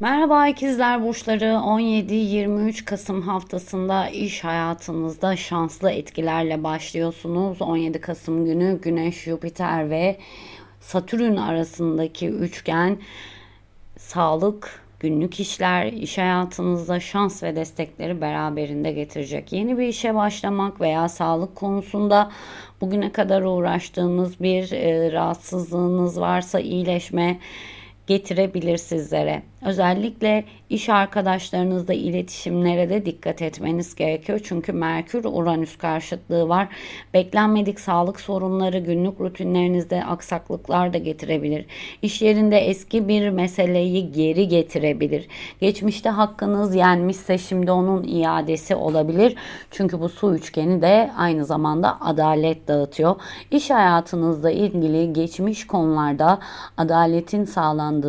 Merhaba ikizler burçları 17-23 Kasım haftasında iş hayatınızda şanslı etkilerle başlıyorsunuz. 17 Kasım günü Güneş, Jüpiter ve Satürn arasındaki üçgen sağlık, günlük işler, iş hayatınızda şans ve destekleri beraberinde getirecek. Yeni bir işe başlamak veya sağlık konusunda bugüne kadar uğraştığınız bir e, rahatsızlığınız varsa iyileşme getirebilir sizlere. Özellikle iş arkadaşlarınızla iletişimlere de dikkat etmeniz gerekiyor. Çünkü Merkür Uranüs karşıtlığı var. Beklenmedik sağlık sorunları günlük rutinlerinizde aksaklıklar da getirebilir. İş yerinde eski bir meseleyi geri getirebilir. Geçmişte hakkınız yenmişse şimdi onun iadesi olabilir. Çünkü bu su üçgeni de aynı zamanda adalet dağıtıyor. İş hayatınızla ilgili geçmiş konularda adaletin sağlandığı,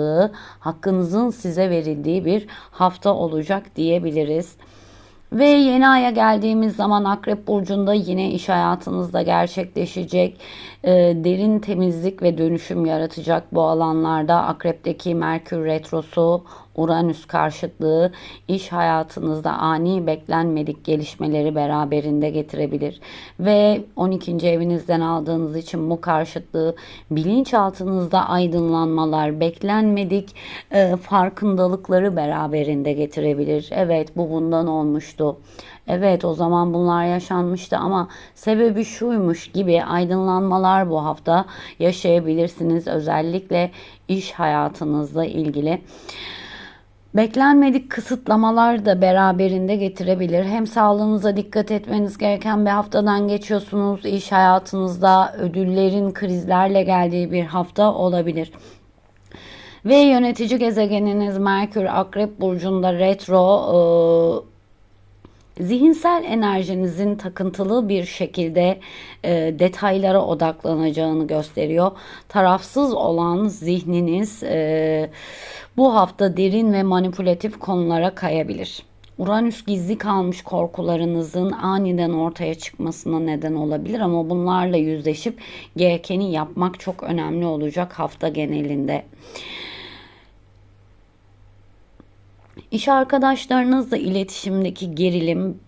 hakkınızın size verildiği bir hafta olacak diyebiliriz. Ve yeni aya geldiğimiz zaman Akrep Burcu'nda yine iş hayatınızda gerçekleşecek e, derin temizlik ve dönüşüm yaratacak bu alanlarda. Akrep'teki Merkür Retrosu, Uranüs karşıtlığı iş hayatınızda ani beklenmedik gelişmeleri beraberinde getirebilir. Ve 12. evinizden aldığınız için bu karşıtlığı bilinçaltınızda aydınlanmalar, beklenmedik e, farkındalıkları beraberinde getirebilir. Evet bu bundan olmuştu. Evet o zaman bunlar yaşanmıştı ama sebebi şuymuş gibi aydınlanmalar bu hafta yaşayabilirsiniz. Özellikle iş hayatınızla ilgili. Beklenmedik kısıtlamalar da beraberinde getirebilir. Hem sağlığınıza dikkat etmeniz gereken bir haftadan geçiyorsunuz. İş hayatınızda ödüllerin krizlerle geldiği bir hafta olabilir. Ve yönetici gezegeniniz Merkür Akrep Burcu'nda retro zihinsel enerjinizin takıntılı bir şekilde e, detaylara odaklanacağını gösteriyor. Tarafsız olan zihniniz e, bu hafta derin ve manipülatif konulara kayabilir. Uranüs gizli kalmış korkularınızın aniden ortaya çıkmasına neden olabilir ama bunlarla yüzleşip gerekeni yapmak çok önemli olacak hafta genelinde. İş arkadaşlarınızla iletişimdeki gerilim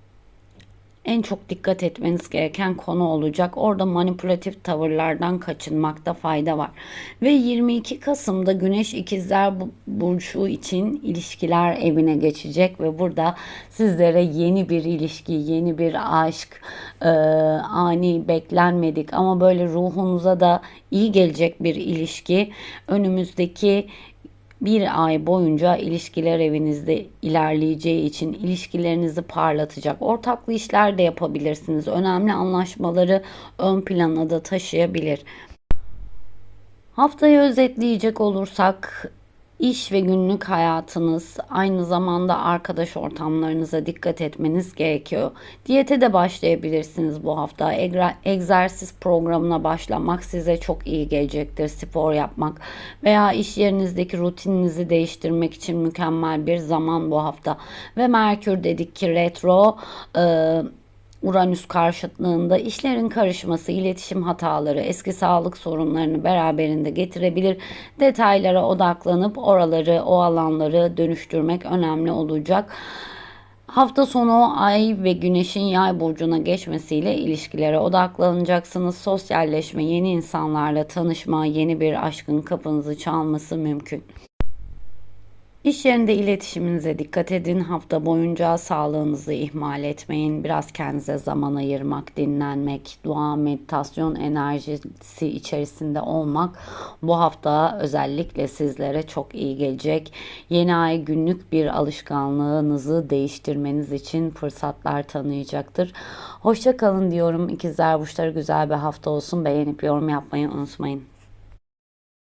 en çok dikkat etmeniz gereken konu olacak. Orada manipülatif tavırlardan kaçınmakta fayda var. Ve 22 Kasım'da Güneş İkizler Burcu için ilişkiler evine geçecek ve burada sizlere yeni bir ilişki, yeni bir aşk, e, ani beklenmedik ama böyle ruhunuza da iyi gelecek bir ilişki önümüzdeki bir ay boyunca ilişkiler evinizde ilerleyeceği için ilişkilerinizi parlatacak. Ortaklı işler de yapabilirsiniz. Önemli anlaşmaları ön plana da taşıyabilir. Haftayı özetleyecek olursak İş ve günlük hayatınız, aynı zamanda arkadaş ortamlarınıza dikkat etmeniz gerekiyor. Diyete de başlayabilirsiniz bu hafta. Egzersiz programına başlamak size çok iyi gelecektir. Spor yapmak veya iş yerinizdeki rutininizi değiştirmek için mükemmel bir zaman bu hafta. Ve Merkür dedik ki retro, e, Uranüs karşıtlığında işlerin karışması, iletişim hataları, eski sağlık sorunlarını beraberinde getirebilir. Detaylara odaklanıp oraları, o alanları dönüştürmek önemli olacak. Hafta sonu ay ve güneşin yay burcuna geçmesiyle ilişkilere odaklanacaksınız. Sosyalleşme, yeni insanlarla tanışma, yeni bir aşkın kapınızı çalması mümkün. İş yerinde iletişiminize dikkat edin. Hafta boyunca sağlığınızı ihmal etmeyin. Biraz kendinize zaman ayırmak, dinlenmek, dua, meditasyon enerjisi içerisinde olmak bu hafta özellikle sizlere çok iyi gelecek. Yeni ay günlük bir alışkanlığınızı değiştirmeniz için fırsatlar tanıyacaktır. Hoşça kalın diyorum. İkizler burçları güzel bir hafta olsun. Beğenip yorum yapmayı unutmayın.